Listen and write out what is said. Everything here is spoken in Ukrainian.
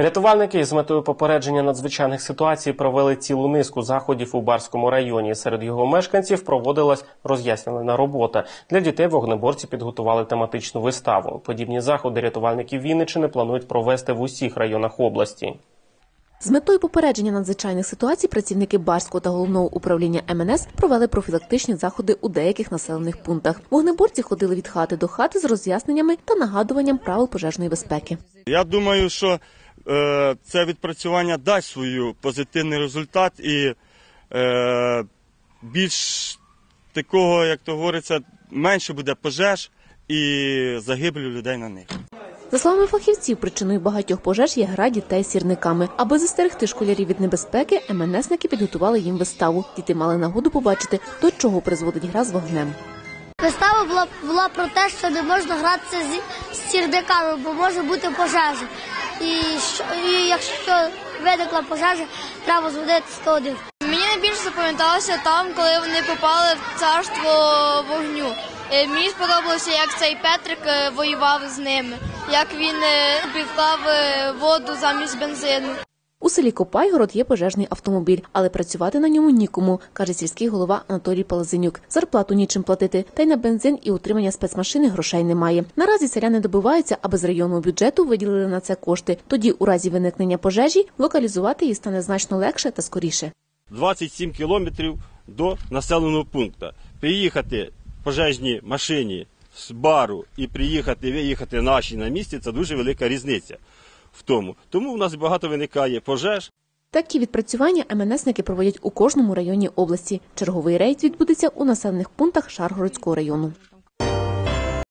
Рятувальники з метою попередження надзвичайних ситуацій провели цілу низку заходів у Барському районі. Серед його мешканців проводилась роз'яснювальна робота. Для дітей вогнеборці підготували тематичну виставу. Подібні заходи рятувальників Вінничини планують провести в усіх районах області. З метою попередження надзвичайних ситуацій працівники Барського та головного управління МНС провели профілактичні заходи у деяких населених пунктах. Вогнеборці ходили від хати до хати з роз'ясненнями та нагадуванням правил пожежної безпеки. Я думаю, що це відпрацювання дасть свою позитивний результат і е, більш такого, як то говориться, менше буде пожеж і загибелі людей на них. За словами фахівців, причиною багатьох пожеж є гра дітей з сірниками. Аби застерегти школярів від небезпеки, МНСники підготували їм виставу. Діти мали нагоду побачити, до чого призводить гра з вогнем. Вистава була, була про те, що не можна гратися з сірниками, бо може бути пожежа. І, і якщо виникла пожежа, треба зводити 101. Мені найбільше запам'яталося там, коли вони попали в царство вогню. Е, Мені сподобалося, як цей Петрик е, воював з ними, як він підклав е, воду замість бензину. У селі Копайгород є пожежний автомобіль, але працювати на ньому нікому, каже сільський голова Анатолій Палазенюк. Зарплату нічим платити, та й на бензин і утримання спецмашини грошей немає. Наразі селяни добиваються, аби з районного бюджету виділили на це кошти. Тоді, у разі виникнення пожежі, локалізувати її стане значно легше та скоріше. 27 кілометрів до населеного пункту. Приїхати пожежній машині з бару і приїхати, виїхати наші на місці це дуже велика різниця в тому. Тому в нас багато виникає пожеж. Такі відпрацювання МНСники проводять у кожному районі області. Черговий рейд відбудеться у населених пунктах Шаргородського району.